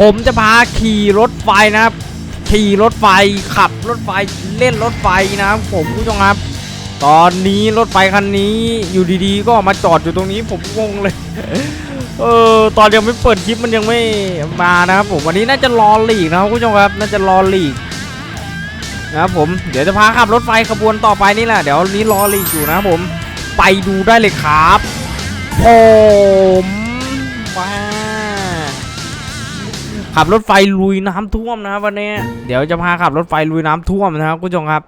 ผมจะพาขี่รถไฟนะครับ ขี่รถไฟขับรถไฟเล่นรถไฟนะครับผมผู้ชมครับ ตอนนี้รถไฟคันนี้อยู่ดีๆ ก็มาจอดอยู่ตรงนี้ผมงงเลย เออตอนยังไม่เปิดคลิปมันยังไม่มานะครับผมวันนี้น่าจะรอหลีกนะครับผู้ชมครับน่าจะรอหลีกนะครับผมเดี๋ยวจะพาขับรถไฟขบวนต่อไปนี่แหละเดี๋ยวนี้รอหลีกอยู่นะครับผมไปดูได้เลยครับผม ขับรถไฟลุยน้ำท่วมนะครับวันนี้เดี๋ยวจะพาขับรถไฟลุยน้ำท่วมนะครับคุณผู้ชมครับ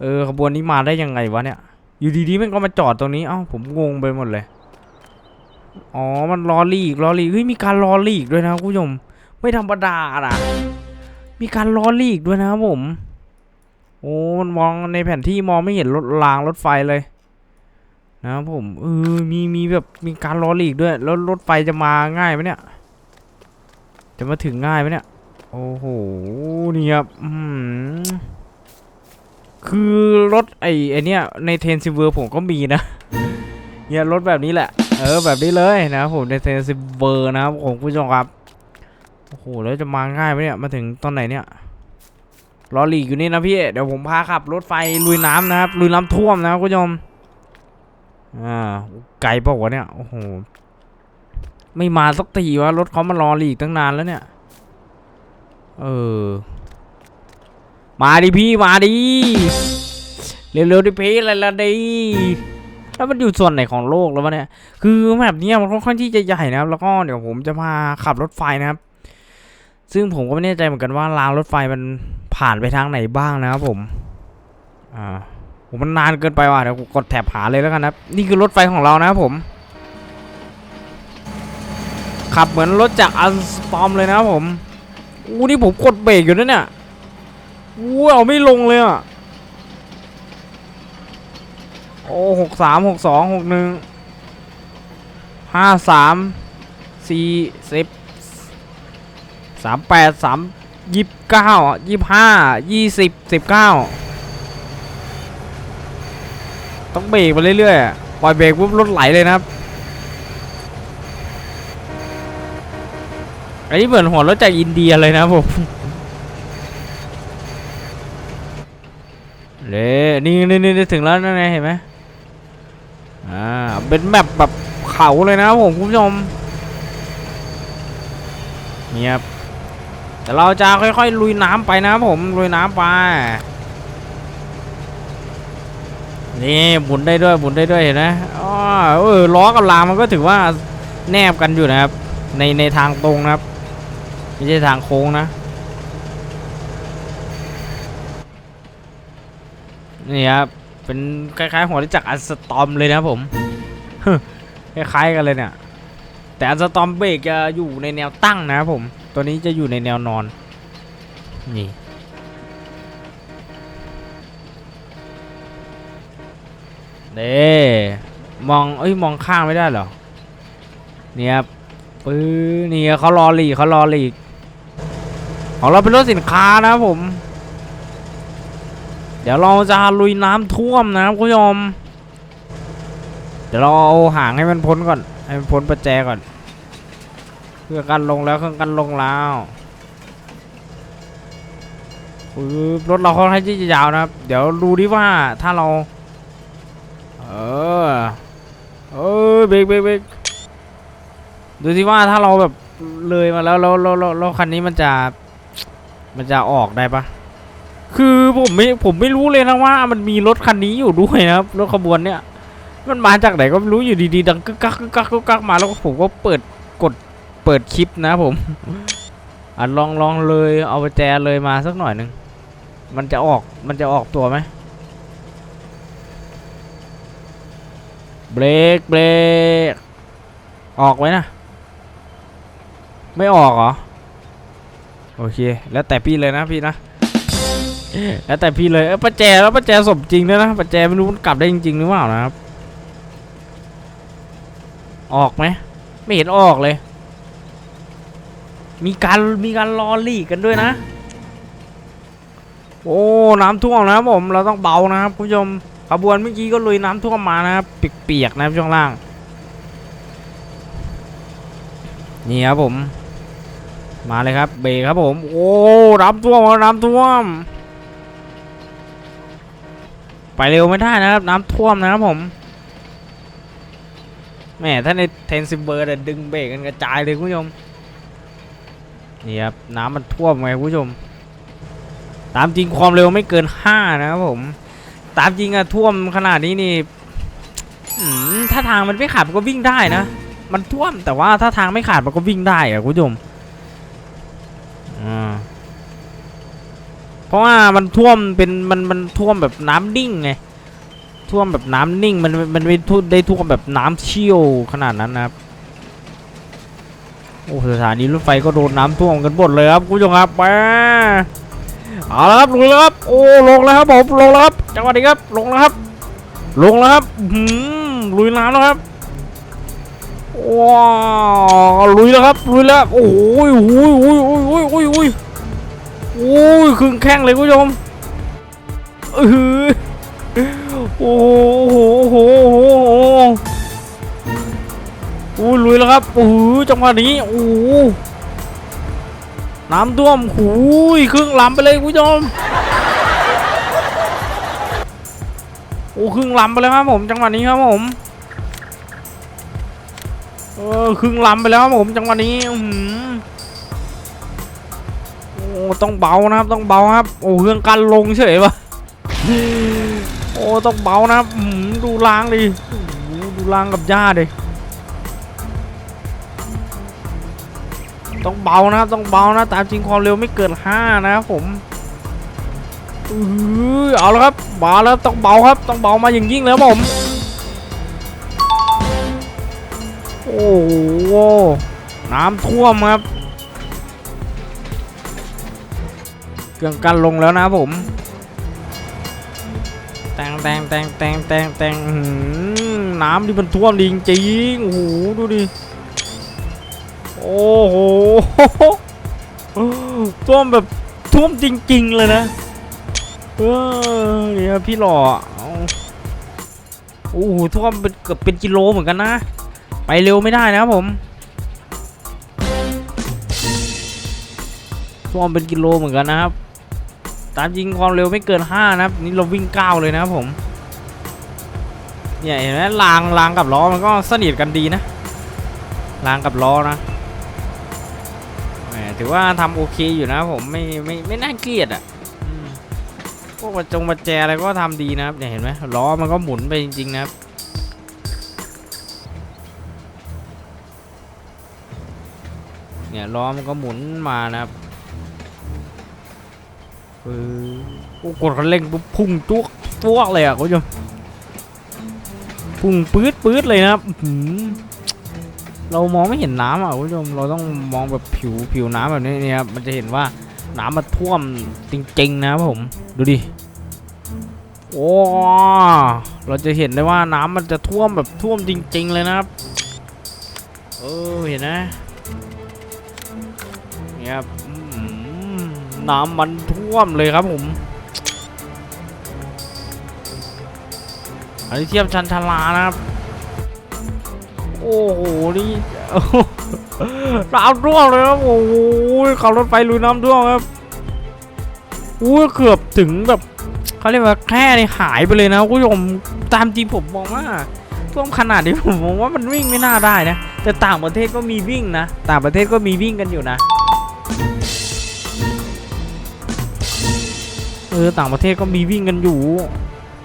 เออขบวนนี้มาได้ยังไงวะเนี่ย อยู่ดีๆมันก็มาจอดตรงนี้เอ้าผมงงไปหมดเลยอ๋อมันรอลีกรอลีกเฮ้ยมีการรอลีกด้วยนะคุณผู้ชมไม่ธรรมดานะมีการรอลีกด้วยนะครับผมโอ้มันมองในแผนที่มองไม่เห็นรถรางรถไฟเลย นะครับผมเออมีมีแบบมีการรอลีกด้วยแล้วรถไฟจะมาง่ายไหมเนี่ย จะมาถึงง่ายไหมเนี่ย โอ้โห นี่ครับคือรถไอ้ไอเนี้ยในเทนซิเวอร์ผมก็มีนะ เนี่ยรถแบบนี้แหละ เออแบบนี้เลยนะครับผมในเทนซิเวอร์นะครับผมผู้ชมครับ โอ้โหแล้วจะมาง่ายไหมเนี่ย มาถึงตอนไหนเนี่ยรอหลีกอยู่นี่นะพี่ เดี๋ยวผมพาขับรถไฟลุยน้ำนะครับ ลุยน้ำท่วมนะครับคุณผู้ชม อ่า ไกลปล่าวะเนี่ย โอ้โห ไม่มาสักทีวะรถเขามารอหลีกตั้งนานแล้วเนี่ย เออ มาดิพี่มาดิเร็วๆดิพี่อะไรละดิแล้วมันอยู่ส่วนไหนของโลกแล้ววะเนี่ย คือแบบนี้มันค่อนข้างที่จะใหญ่นะครับ แล้วก็เดี๋ยวผมจะพาขับรถไฟนะครับ ซึ่งผมก็ไม่แน่ใจเหมือนกันว่ารางรถไฟมันผ่านไปทางไหนบ้างนะครับผม อ่าผมมันนานเกินไปว่ะเดี๋ยวกดแถบหาเลยแล้วกันนะครับ นี่คือรถไฟของเรานะครับผม ขับเหมือนรถจากอัลสตอมเลยนะครับผมอู้นี่ผมกดเบรกอยู่นะเนี่ยอู้เอาไม่ลงเลยอะโอ้หกสามหกสองหกหนึ่งห้าสามสี่สิบสามแปดสามยี่สิบเก้ายี่สิบห้ายี่สิบสิบเก้าต้องเบรกไปเรื่อยๆปล่อยเบรกปุ๊บรถไหลเลยนะครับ อันนี้เหมือนหัวรถจากอินเดียเลยนะผมเล่นี่นี่นี่ถึงแล้วนั่นไงเห็นไหมอ่า เป็นแมปแบบเขาเลยนะผมคุณผู้ชมเนี่ยบแต่เราจะค่อยๆลุยน้ำไปนะผม ลุยน้ำไป นี่หมุนได้ด้วยหมุนได้ด้วยเห็นไหมอ๋อเออล้อกับรางมันก็ถือว่าแนบกันอยู่นะครับ ในในทางตรงนะครับ ไม่ใช่ทางโค้งนะ นี่ครับ เป็นคล้ายๆหัวที่จากอันสตอมเลยนะผม คล้ายๆกันเลยเนี่ย แต่อันสตอมเบรกจะอยู่ในแนวตั้งนะผม ตัวนี้จะอยู่ในแนวนอน นี่เด้มอง เอ้ย มองข้างไม่ได้เหรอ เนี่ยครับปื้อนี่เขารอหลีเขารอหลีก ของเราเป็นรถสินค้านะครับผม เดี๋ยวเราจะลุยน้ำท่วมนะครับคุณผู้ชม เดี๋ยวเราเอาหางให้มันพ้นก่อน ให้มันพ้นประแจก่อน เครื่องกันลงแล้วเครื่องกันลงแล้วรถเราค่อนข้างที่จะยาวนะครับ เดี๋ยวดูดิว่าถ้าเรา เออ เออเบรกเบรกเบรกดูสิว่าถ้าเราแบบเลยมาแล้วแล้วแล้วแล้วแล้วคันนี้มันจะ มันจะออกได้ปะคือผมไม่ผมไม่รู้เลยนะว่า มันมีรถคันนี้อยู่ด้วยนะครับรถขบวนเนี่ย มันมาจากไหนก็ไม่รู้อยู่ดีๆดังกึกกักกึกกักกึกกักมาแล้วก็ผมก็เปิดกดเปิดคลิปนะผมอะลองลองเลยเอาไปแจเลยมาสักหน่อยหนึ่งมันจะออกมันจะออกตัวไหมเบรกเบรกออกไว้นะ ไม่ออกเหรอ โอเค แล้วแต่พี่เลยนะพี่นะแล้วแต่พี่เลยเออประแจแล้วประแจสมจริงด้วยนะประแจไม่รู้มันกลับได้จริงๆหรือเปล่านะครับ ออกไหมไม่เห็นออกเลย มีการมีการรอลีกกันด้วยนะ โอ้น้ำท่วมนะครับผมเราต้องเบานะครับคุณผู้ชมขบวนเมื่อกี้ก็ลุยน้ำท่วมมานะครับเปียกๆนะครับช่วงล่าง นี่ครับผม มาเลยครับเบรครับผม โอ้น้ำท่วมรับน้ำท่วม ไปเร็วไม่ได้นะครับ น้ำท่วมนะครับผมแหมถ้าในเทนซิเบอร์เดึงเบรกกันกระจายเลยคุณผู้ชมนี่ครับน้ำมันท่วมไงคุณผู้ชม ตามจริงความเร็วไม่เกินห้านะครับผม ตามจริงอะท่วมขนาดนี้นี่ถ้าทางมันไม่ขาดมันก็วิ่งได้นะ มันท่วมแต่ว่าถ้าทางไม่ขาดมันก็วิ่งได้อะคุณผู้ชมอ่า เพราะว่ามันท่วมเป็นมันมันท่วมแบบน้ำนิ่งไงท่วมแบบน้ำนิ่งมันมันไม่ท่วมได้ท่วมแบบน้ำเชี่ยวขนาดนั้นนะครับโอ้สถานีรถไฟก็โดนน้ำท่วมกันหมดเลยครับคุณผู้ชมครับมาเอาละครับลงแล้วครับโอ้ลงแล้วครับผมลงแล้วครับจังหวะนี้ครับลงแล้วครับลงแล้วครับหืมลุยน้ำแล้วครับว้าวลุยแล้วครับลุยแล้วโอ้โหโอ้โหโอ้โหโอ้โหโอ้โหโอ้โห โอ้ยครึ่งแข้งเลยคุณผู้ชมเออโอ้โหโอ้โหโอ้โหโอ้โหโอ้ยลุยแล้วครับโอ้โหจังหวะนี้โอ้โหน้ำท่วมโอ้ยครึ่งลำไปเลยคุณผู้ชมโอ้ครึ่งลำไปเลยครับผมจังหวะนี้ครับผมเออครึ่งลำไปแล้วครับผมจังหวะนี้อื้อหือโอ้ ต้องเบานะครับต้องเบาครับ โอ้เครื่องกันลงเฉยวะโอ้ต้องเบานะครับดูรางดิดูรางกับหญ้าดิต้องเบานะครับต้องเบานะตามจริงความเร็วไม่เกินห้านะครับผมอือเอาแล้วครับมาแล้วต้องเบาครับต้องเบามาอย่างยิ่งแล้วผม โอ้โหน้ำท่วมครับ เครื่องกันลงแล้วนะผมแตงแตงแตงแตงแตงแตงน้ำที่มันท่วมดีจริงโอ้โหดูดิโอ้โหท่วมแบบท่วมจริง ๆ เลยนะเออเนี่ยพี่หล่อโอ้โหท่วมเป็นเกือบเป็นกิโลเหมือนกันนะ ไปเร็วไม่ได้นะครับผมท่วมเป็นกิโลเหมือนกันนะครับ ตามจริงความเร็วไม่เกิน 5 นะครับ นี่เราวิ่ง 9 เลยนะครับผม เนี่ยเห็นไหมรางรางกับล้อมันก็สนิทกันดีนะรางกับล้อนะแหมถือว่าทำโอเคอยู่นะผมไม่ไม่ไม่น่าเกลียดอะพวกประจงประแจอะไรก็ทำดีนะครับเนี่ยเห็นไหมล้อมันก็หมุนไปจริงๆนะครับเนี่ยล้อมันก็หมุนมานะครับ เออโอ้กดคันเร่งปุ๊บพุ่งจุกตัวกเลยอะคุณผู้ชมพุ่งปื๊ดปื๊ดเลยนะครับเรามองไม่เห็นน้ำอะคุณผู้ชมเราต้องมองแบบผิวผิวน้ำแบบนี้เนี่ยครับมันจะเห็นว่าน้ำมันท่วมจริงๆนะครับผมดูดิโอ้เราจะเห็นได้ว่าน้ำมันจะท่วมแบบท่วมจริง ๆ เลยนะครับเออเห็นนะเนี่ยครับ น้ำมันท่วมเลยครับผม อันนี้เทียบชันชลานะครับ โอ้โห นี่น้ำท่วมเลยครับ โอ้โหขับรถไฟลุยน้ำท่วมครับอู้เกือบถึงแบบเขาเรียกว่าแค่ในหายไปเลยนะคุณผู้ชมตามจริงผมมองว่าท่วมขนาดนี้ผมมองว่ามันวิ่งไม่น่าได้นะ แต่ต่างประเทศก็มีวิ่งนะ ต่างประเทศก็มีวิ่งกันอยู่นะ เออต่างประเทศก็มีวิ่งกันอยู่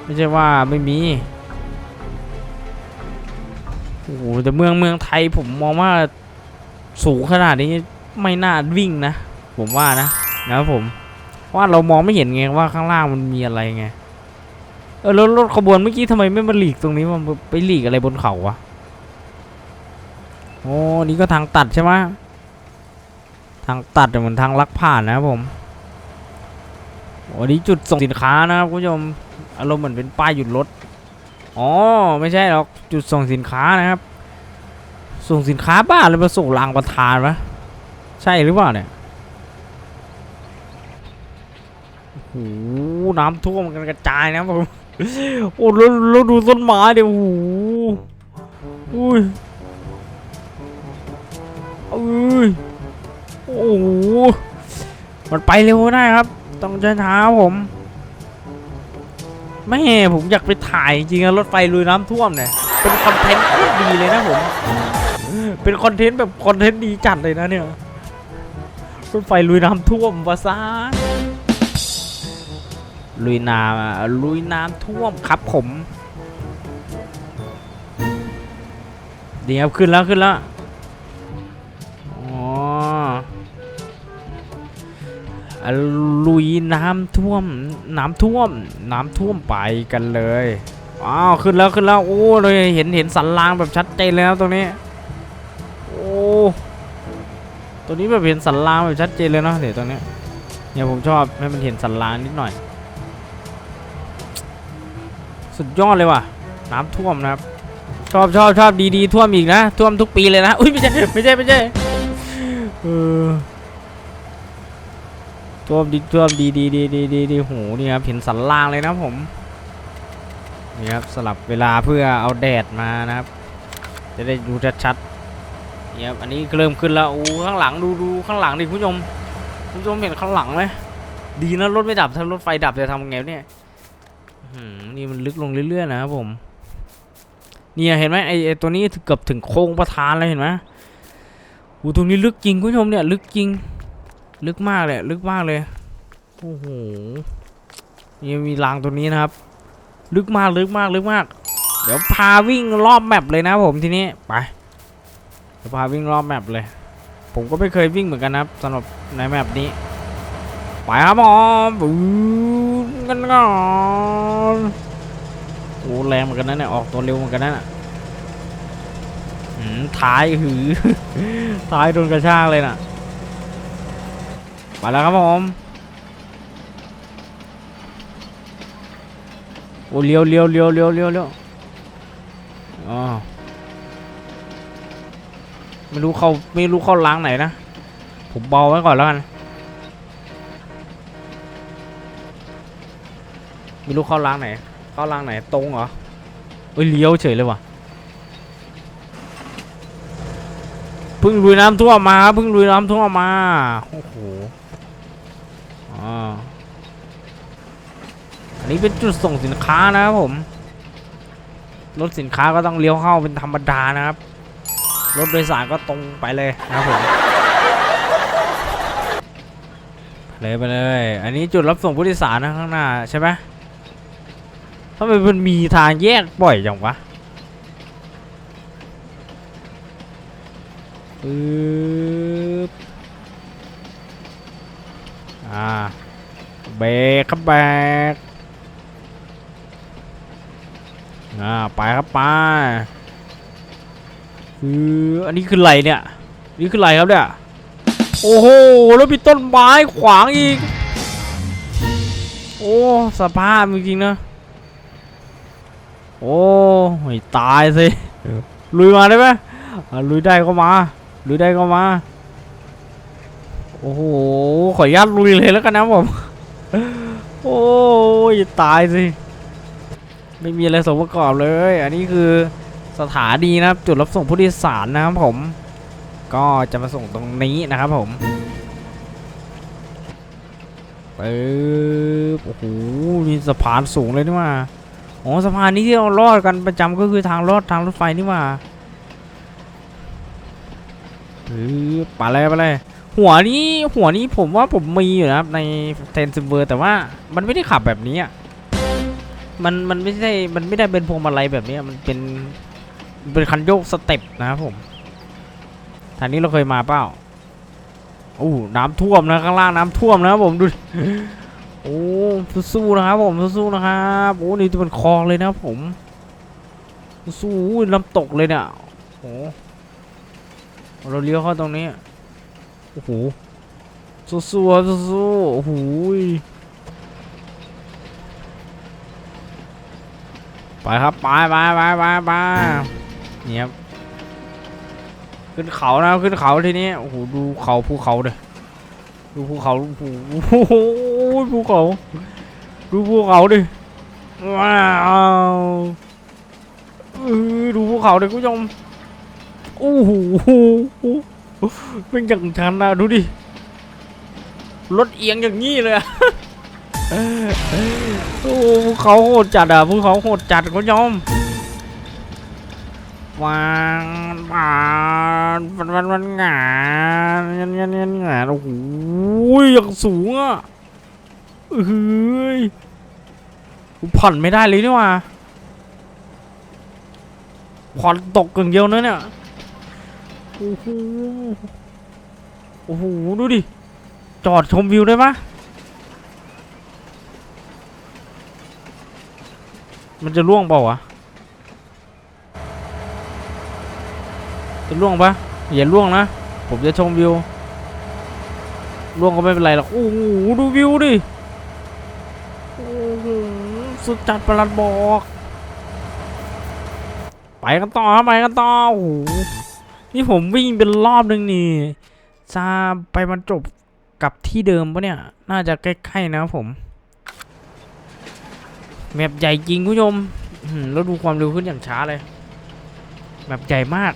ไม่ใช่ว่าไม่มีโอ้โหแต่เมืองเมืองไทยผมมองว่าสูงขนาดนี้ไม่น่าวิ่งนะ ผมว่านะนะครับผมเพราะว่าเรามองไม่เห็นไงว่าข้างล่างมันมีอะไรไงเออแล้วรถขบวนเมื่อกี้ทำไมไม่มาหลีกตรงนี้มันไปหลีกอะไรบนเขาวะโอ้นี่ก็ทางตัดใช่ไหมทางตัดเหมือนทางลักผ่านนะครับผม วันนี้จุดส่งสินค้านะครับคุณผู้ชมอารมณ์เหมือนเป็นป้ายหยุดรถอ๋อไม่ใช่หรอกจุดส่งสินค้านะครับ ส่งสินค้าบ้าเลยมาส่งรางประทานวะใช่หรือเปล่าเนี่ยโอ้โหน้ำท่วมกันกระจายนะผมโอ้แล้วแล้วดูต้นไม้เดี๋ยวโอ้โอุ้ยอุ้ยโอ้โหมันไปเร็วได้ครับ ต้องใช้เท้าผมแม่ผมอยากไปถ่ายจริงๆอะรถไฟลุยน้ำท่วมเนี่ย เป็นคอนเทนต์โคตรดีเลยนะผม เป็นคอนเทนต์แบบคอนเทนต์ดีจัดเลยนะเนี่ย รถไฟลุยน้ำท่วมวาซาลุยน้ำลุยน้ำท่วมครับผม ดีครับขึ้นแล้วขึ้นแล้ว ลุยน้ำท่วม น้ำท่วม น้ำท่วมไปกันเลยอ้าวขึ้นแล้วขึ้นแล้วโอ้เลยเห็นเห็นสันรางแบบชัดเจนเลยครับตรงนี้โอ้ตัวนี้แบบเห็นสันรางแบบชัดเจนเลยเนาะเดี๋ยวตรงนี้เนี่ยผมชอบให้มันเห็นสันรางนิดหน่อย สุดยอดเลยว่ะ น้ำท่วมนะครับชอบชอบชอบดีดีท่วมอีกนะ ท่วมทุกปีเลยนะ อุ้ยไม่ใช่ไม่ใช่ไม่ใช่เออ ท่วมดีท่วมดีดีดีดีดีดีโหนี่ครับเห็นสันล่างเลยนะผมนี่ครับสลับเวลาเพื่อเอาแดดมานะครับ จะได้ดูชัดๆนี่ครับอันนี้เริ่มขึ้นแล้วโอ้ข้างหลังดูดูข้างหลังดิคุณผู้ชมคุณผู้ชมเห็นข้างหลังไหมดีนะรถไม่ดับถ้ารถไฟดับจะทำไงเนี่ยนี่มันลึกลงเรื่อยๆนะครับผมเนี่ยเห็นไหมไอไอตัวนี้เกือบถึงโค้งประธานเลยเห็นไหมโอ้ตรงนี้ลึกจริงคุณผู้ชมเนี่ยลึกจริง ลึกมากเลยลึกมากเลยโอ้โหนี่มีรางตัวนี้นะครับ ลึกมากลึกมากลึกมาก เดี๋ยวพาวิ่งรอบแมปเลยนะผมทีนี้ไปเดี๋ยวพาวิ่งรอบแมปเลย ผมก็ไม่เคยวิ่งเหมือนกันนะครับสำหรับในแมปนี้ไปครับผมบูมกันก่อนโอ้แรงเหมือนกันนะเนี่ยออกตัวเร็วเหมือนกันนะหืมท้ายหือท้ายโดนกระชากเลยน่ะ ไปแล้วครับผมโอ้เลี้ยวเลี้ยวเลี้ยวเลี้ยวเลี้ยวเลี้ยวอ๋อไม่รู้เขาไม่รู้เข้าล้างไหนนะ ผมเบาไว้ก่อนแล้วกัน ไม่รู้เข้าล้างไหน เข้าล้างไหนตรงเหรอเอ้ยเลี้ยวเฉยเลยว่ะเพิ่งลุยน้ำท่วมมาเพิ่งลุยน้ำท่วมมาโอ้โหอ่าอั นี้เป็นจุดส่งสินค้านะครับผม รถสินค้าก็ต้องเลี้ยวเข้าเป็นธรรมดานะครับ รถโดยสารก็ตรงไปเลยนะครับผมเลยไปเลย อันนี้จุดรับส่งผู้โดยสารนะข้างหน้าใช่ไหมทำไมมันมีทางแยกบ่อยจังวะปึ๊บอ่าเบรกครับเบรก อ่าไปครับไปคืออันนี้คือไรเนี่ยนี่คือไรครับเนี่ยโอ้โหแล้วมีต้นไม้ขวางอีก โอ้สภาพจริงๆนะโอ้ไม่ตายสิลุยมาได้ไหมลุยได้ก็มาลุยได้ก็มาโอ้โหขออนุญาตลุยเลยแล้วกันนะผมโอ้ยตายสิ ไม่มีอะไรสมประกอบเลย อันนี้คือสถานีนะครับ จุดรับส่งผู้โดยสารนะครับผม ก็จะมาส่งตรงนี้นะครับผมปึ๊บโอ้โหมีสะพานสูงเลยนี่ว่าอ๋อสะพานนี้ที่เราลอดกันประจำก็คือทางลอดทางรถไฟนี่ว่าหรือไปเลยไปเลยหัวนี้หัวนี้ผมว่าผมมีอยู่นะครับในเทนซิมเวอร์แต่ว่ามันไม่ได้ขับแบบนี้อะ มันมันไม่ใช่มันไม่ได้เป็นพวงมาลัยแบบนี้มันเป็นเป็นคันโยกสเต็ปนะครับผมทางนี้เราเคยมาเปล่าโอ้น้ำท่วมนะข้างล่างน้ำท่วมนะครับผมดูโอ้สู้ๆนะครับผมสู้ๆนะครับโอ้นี่จะเป็นคลองเลยนะครับผมสู้ๆน้ำตกเลยเนี่ยโอ้เราเลี้ยวเข้าตรงนี้โอ้โหสู้ๆครับสู้ๆโอ้โห ไปครับไปไปไปไปไปนี่ครับขึ้นเขานะขึ้นเขาทีนี้โอ้โหดูเขาภูเขาเลยดูภูเขาโอ้โหภูเขาดูภูเขาดิว้าวดูภูเขาดิคุณผู้ชมโอ้โหเป็นอย่างชันนะดูดิรถเอียงอย่างนี้เลยอะ โอ้ภูเขาโหดจัดอะภูเขาโหดจัดคุณผู้ชมวางปานมันมันมันหงานเงี้ยเงี้ยเงี้ยหงานโอ้โหอย่างสูงอะเอ้ยผ่อนไม่ได้เลยนี่ว่าผ่อนตกอย่างเดียวนะเนี่ยโอ้โหโอ้โหดูดิจอดชมวิวได้ปะ มันจะล่วงเปล่าวะ จะล่วงปะอย่าล่วงนะ ผมจะชมวิว ล่วงก็ไม่เป็นไรหรอก โอ้โห ดูวิวดิ โอ้โห สุดจัดประหลัดบอก ไปกันต่อครับไปกันต่อ โอ้โห นี่ผมวิ่งเป็นรอบหนึ่งนี่จะไปมันจบกับที่เดิมปะเนี่ย น่าจะใกล้ๆนะผม แมปใหญ่จริงคุณผู้ชมแล้วดูความเร็วขึ้นอย่างช้าเลยแมปใหญ่มาก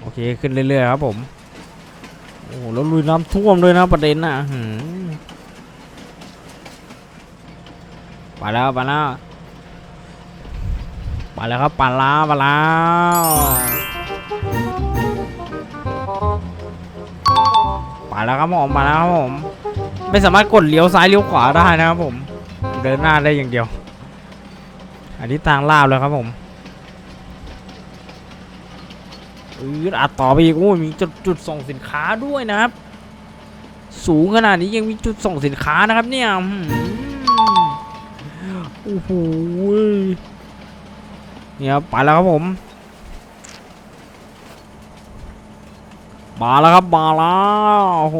โอเคขึ้นเรื่อยๆครับผมโอ้โหแล้วลุยน้ำท่วมด้วยนะประเด็นน่ะไปแล้วไปแล้วไปแล้วครับไปแล้วไปแล้วไปแล้วครับผมมาแล้วครับผม ไม่สามารถกดเลี้ยวซ้ายเลี้ยวขวาได้นะครับผม เดินหน้าได้อย่างเดียว อันนี้ทางลาบเลยครับผมอืออัดต่อไปอีกโอ้ยมีจุดจุดส่งสินค้าด้วยนะครับ สูงขนาดนี้ยังมีจุดส่งสินค้านะครับเนี่ยโอ้โหเนี่ยครับไปแล้วครับผมมาแล้วครับมาแล้วโอ้โห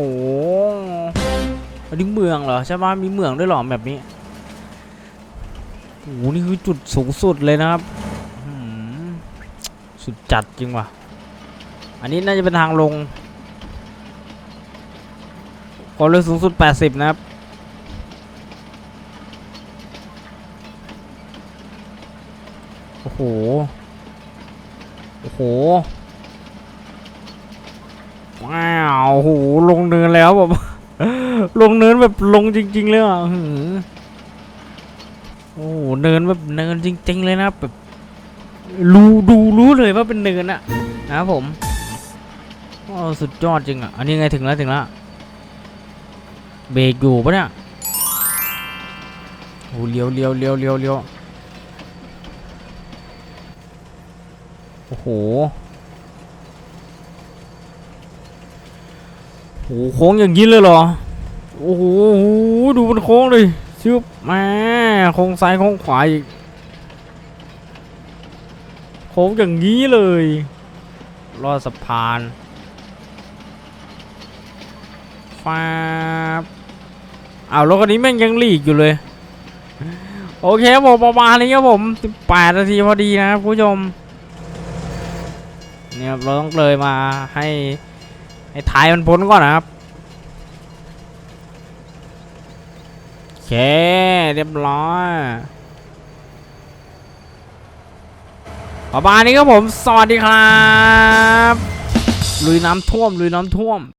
อันนี้เมืองเหรอใช่ไหมมีเมืองด้วยหรอแบบนี้ โอ้โหนี่คือจุดสูงสุดเลยนะครับอื้อหือสุดจัดจริงว่ะ อันนี้น่าจะเป็นทางลงความเร็วสูงสุด 80 นะครับโอ้โห โอ้โห ว้าว โอ้โห ลงเนินแล้วแบบ ลงเนินแบบลงจริง ๆ เลยอะหือ โอ้โหเนินแบบเนินจริง ๆ เลยนะแบบรู้ดูรู้เลยว่าเป็นเนินอะนะครับผมโอ้สุดยอดจริงอะอันนี้ไงถึงแล้วถึงแล้วเบรกอยู่ปะเนี่ยโอ้เลี้ยวเลี้ยวเลี้ยวเลี้ยวเลี้ยวโอ้โหโอ้โหโค้งอย่างนี้เลยเหรอ โอ้โห ดูมันโค้งเลยชึบแม่ โค้งซ้ายโค้งขวาอีกโค้งอย่างนี้เลยลอดสะพานฟ้าบอ้าวรถคันนี้แม่งยังหลีกอยู่เลย โอเคผมประมาณนี้ครับผม18นาทีพอดีนะครับคุณผู้ชมเนี่ยครับเราต้องเลยมาให้ให้ท้ายมันพ้นก่อนนะครับ โอ เคเรียบร้อยประมาณนี้ครับผม สวัสดีครับ ลุยน้ำท่วม ลุยน้ำท่วม